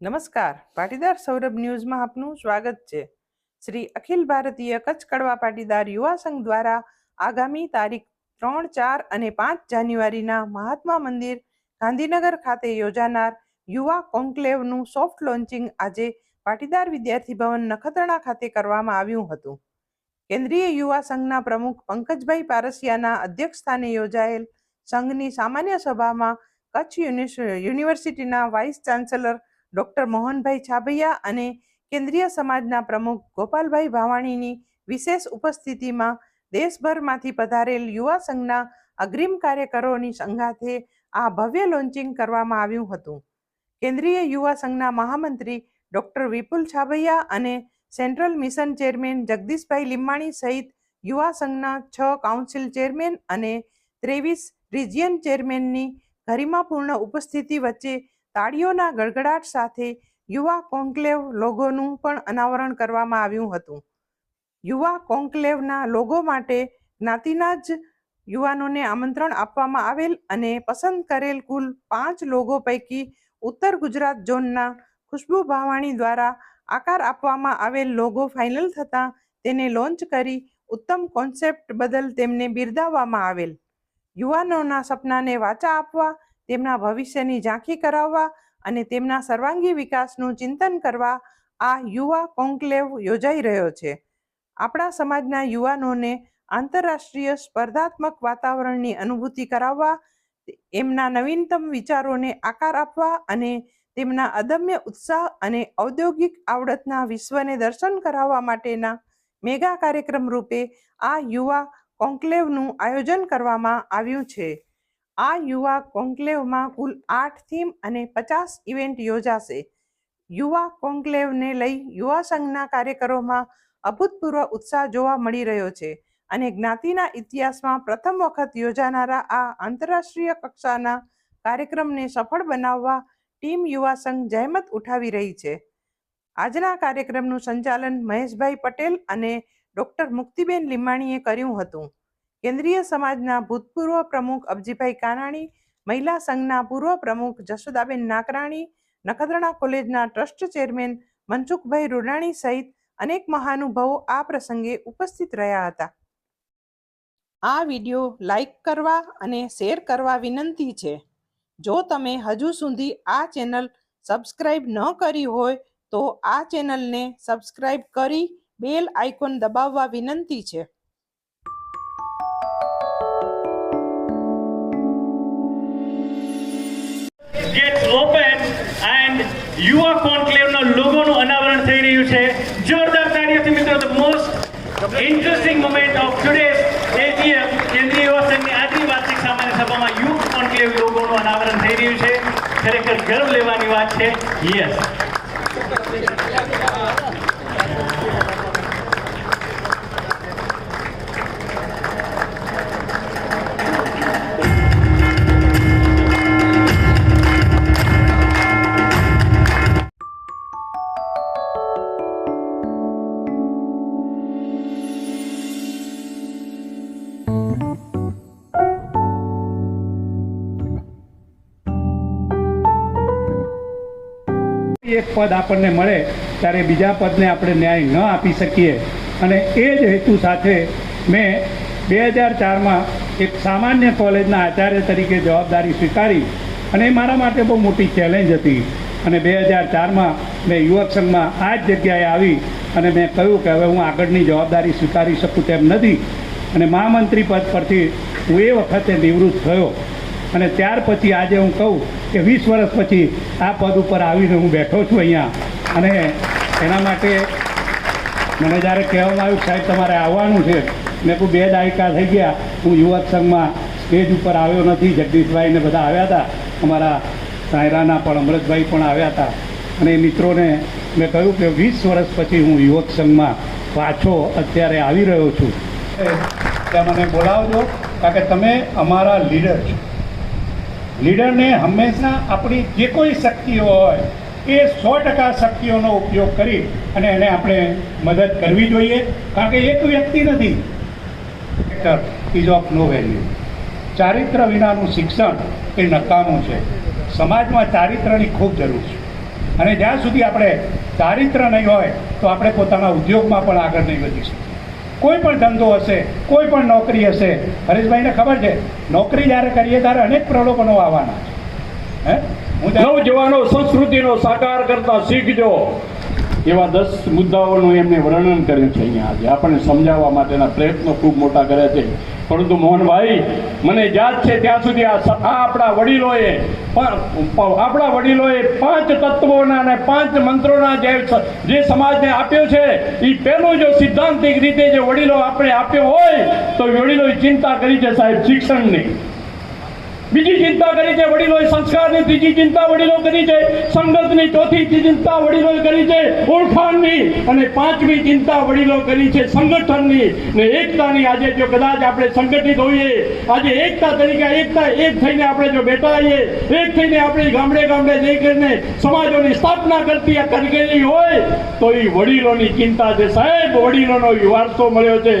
નમસ્કાર. પાટીદાર સૌરભ ન્યૂઝમાં આપનું સ્વાગત છે. શ્રી અખિલ ભારતીય કચ્છ કડવા પાટીદાર યુવા સંઘ દ્વારા આગામી તારીખ ત્રણ, ચાર અને પાંચ જાન્યુઆરીના મહાત્મા મંદિર ગાંધીનગર ખાતે યોજાનાર યુવા કોન્ક્લેવનું સોફ્ટ લોન્ચિંગ આજે પાટીદાર વિદ્યાર્થી ભવન નખત્રાણા ખાતે કરવામાં આવ્યું હતું. કેન્દ્રીય યુવા સંઘના પ્રમુખ પંકજભાઈ પારસિયાના અધ્યક્ષસ્થાને યોજાયેલ સંઘની સામાન્ય સભામાં કચ્છ યુનિવર્સિટીના vice chancellor doctor Mohanbhai Chhabaiya અને કેન્દ્રીય સમાજના પ્રમુખ ગોપાલભાઈ ભાવાણીની વિશેષ ઉપસ્થિતિમાં દેશભરમાંથી પધારેલ યુવા સંઘના અગ્રીમ કાર્યકરોની સંગાથે આ ભવ્ય લોન્ચિંગ કરવામાં આવ્યું હતું. કેન્દ્રીય યુવા સંઘના મહામંત્રી ડોક્ટર વિપુલ છાબૈયા અને central mission chairman Jagdishbhai Limbani સહિત યુવા સંઘના છ કાઉન્સિલ ચેરમેન અને ત્રેવીસ રિજિયન ચેરમેનની ગરિમાપૂર્ણ ઉપસ્થિતિ વચ્ચે તાળીઓના ગડગડાટ સાથે યુવા કોન્ક્લેવ લોગોનું પણ અનાવરણ કરવામાં આવ્યું હતું. યુવા કોન્ક્લેવના લોગો માટે જ્ઞાતિના જ યુવાનોને આમંત્રણ આપવામાં આવેલ અને પસંદ કરેલ કુલ પાંચ લોગો પૈકી ઉત્તર ગુજરાત ઝોનના ખુશ્બુ ભાવાણી દ્વારા આકાર આપવામાં આવેલ લોગો ફાઇનલ થતાં તેને લોન્ચ કરી ઉત્તમ કોન્સેપ્ટ બદલ તેમને બિરદાવવામાં આવેલ. યુવાનોના સપનાને વાચા આપવા તેમના ભવિષ્યની ઝાંખી કરાવવા અને તેમના સર્વાંગી વિકાસનું ચિંતન કરવા આ યુવા કોન્ક્લેવ યોજાઈ રહ્યો છે. આપણા સમાજના યુવાનોને આંતરરાષ્ટ્રીય સ્પર્ધાત્મક વાતાવરણની અનુભૂતિ કરાવવા, એમના નવીનતમ વિચારોને આકાર આપવા અને તેમના અદમ્ય ઉત્સાહ અને ઔદ્યોગિક આવડતના વિશ્વને દર્શન કરાવવા માટેના મેગા કાર્યક્રમ રૂપે આ યુવા કોન્ક્લેવનું આયોજન કરવામાં આવ્યું છે. આ યુવા કોન્ક્લેવમાં કુલ આઠ થીમ અને પચાસ ઇવેન્ટ યોજાશે. યુવા કોન્ક્લેવને લઈ યુવા સંઘના કાર્યકરોમાં અભૂતપૂર્વ ઉત્સાહ જોવા મળી રહ્યો છે અને જ્ઞાતિના ઇતિહાસમાં પ્રથમ વખત યોજાનારા આ આંતરરાષ્ટ્રીય કક્ષાના કાર્યક્રમને સફળ બનાવવા ટીમ યુવા સંઘ જહેમત ઉઠાવી રહી છે. આજના કાર્યક્રમનું સંચાલન મહેશભાઈ પટેલ અને ડોક્ટર મુક્તિબેન લીંબાણીએ કર્યું હતું. કેન્દ્રીય સમાજના ભૂતપૂર્વ પ્રમુખ અબજીભાઈ કાનાણી, મહિલા સંઘના પૂર્વ પ્રમુખ જશોદાબેન નાકરાણી, નખત્રાણા કોલેજના ટ્રસ્ટ ચેરમેન મનસુખભાઈ રૂડાણી સહિત અનેક મહાનુભાવો આ પ્રસંગે ઉપસ્થિત રહ્યા હતા. આ વિડિયો લાઈક કરવા અને શેર કરવા વિનંતી છે. જો તમે હજુ સુધી આ ચેનલ સબસ્ક્રાઇબ ન કરી હોય, તો આ ચેનલને સબસ્ક્રાઇબ કરી બેલ આઇકોન દબાવવા વિનંતી છે. યુવા કોન્ક્લેવનો લોગોનું અનાવરણ થઈ રહ્યું છે. જોરદાર તાળીઓથી મિત્રો the most interesting moment of today's AGM કેન્દ્રીય યુવા સંઘની આજની વાર્ષિક સામાન્ય સભામાં યુથ કોન્ક્લેવ લોગોનું અનાવરણ થઈ રહ્યું છે. ખરેખર ગર્વ લેવાની વાત છે. યસ એક પદ આપણને મળે, ત્યારે બીજા પદને આપણે ન્યાય ન આપી શકીએ. અને એ જ હેતુ સાથે મેં બે હજાર ચારમાં એક સામાન્ય કોલેજના આચાર્ય તરીકે જવાબદારી સ્વીકારી અને એ મારા માટે બહુ મોટી ચેલેન્જ હતી. અને બે હજાર ચારમાં મેં યુવક સંઘમાં આ જ જગ્યાએ આવી અને મેં કહ્યું કે હવે હું આગળની જવાબદારી સ્વીકારી શકું તેમ નથી. અને મહામંત્રી પદ પરથી હું એ વખતે નિવૃત્ત થયો. અને ત્યાર પછી આજે હું કહું કે વીસ વર્ષ પછી આ પદ ઉપર આવીને હું બેઠો છું અહીંયા. અને એના માટે મને જ્યારે કહેવામાં આવ્યું સાહેબ તમારે આવવાનું છે, મેં કહું બે દાયકા થઈ ગયા, હું યુવક સંઘમાં સ્ટેજ ઉપર આવ્યો નથી જગદીશભાઈને બધા આવ્યા હતા. અમારા સાયરાના પણ, અમૃતભાઈ પણ આવ્યા હતા. અને મિત્રોને મેં કહ્યું કે વીસ વર્ષ પછી હું યુવક સંઘમાં પાછો અત્યારે આવી રહ્યો છું. ત્યાં મને બોલાવજો, કારણ કે તમે અમારા લીડર છો. લીડરને હંમેશા આપણી જે કોઈ શક્તિઓ હોય, એ સો ટકા શક્તિઓનો ઉપયોગ કરી અને એને આપણે મદદ કરવી જોઈએ. કારણ કે એક વ્યક્તિ નથી. ઇઝ ઓફ નો વેલ્યુ ચારિત્ર વિનાનું શિક્ષણ એ નકામું છે. સમાજમાં ચારિત્રની ખૂબ જરૂર છે. અને જ્યાં સુધી આપણે ચારિત્ર નહીં હોય, તો આપણે પોતાના ઉદ્યોગમાં પણ આગળ નહીં વધી શકીએ. કોઈ પણ ધંધો હશે, કોઈ પણ નોકરી હશે, હરેશભાઈને ખબર છે, નોકરી જ્યારે કરીએ ત્યારે અનેક પ્રલોભનો આવવાના છે. હે? નવજવાનો સંસ્કૃતિનો સાકાર કરતા શીખજો. એવા દસ મુદ્દાઓનું એમને વર્ણન કર્યું છે અહીંયા આજે. આપણને સમજાવવા માટેના પ્રયત્નો ખૂબ મોટા કર્યા છે. પરંતુ મોહનભાઈ, મને યાદ છે ત્યાં સુધી આ આપણા વડીલોએ આપણા વડીલોએ પાંચ તત્વોના અને પાંચ મંત્રોના જે જે સમાજને આપ્યો છે એ પહેલો જો સિદ્ધાંતિક રીતે જે વડીલો આપણે આપ્યો હોય, તો વડીલોએ ચિંતા કરી છે સાહેબ, શિક્ષણની. બીજી ચિંતા કરી છે વડીલોએ સંસ્કારની ત્રીજી ચિંતા વડીલો કરી છે, સંગતની ચોથી ચિંતા વડીલોએ કરી છે, ઓળખાણની અને પાંચમી ચિંતા વડીલો કરી છે સંગઠનની. ને એકતાની આજે જો કદાચ આપણે સંગઠિત હોઈએ, આજે એકતા તરીકે એકતા એક થઈને આપણે જો બેઠા હોઈએ એક થઈને આપણે ગામડે ગામડે જઈ કરીને સમાજોની સ્થાપના કરતી આ ગયેલી હોય, તો એ વડીલોની ચિંતા છે. સાહેબ, વડીલોનો વારસો મળ્યો છે.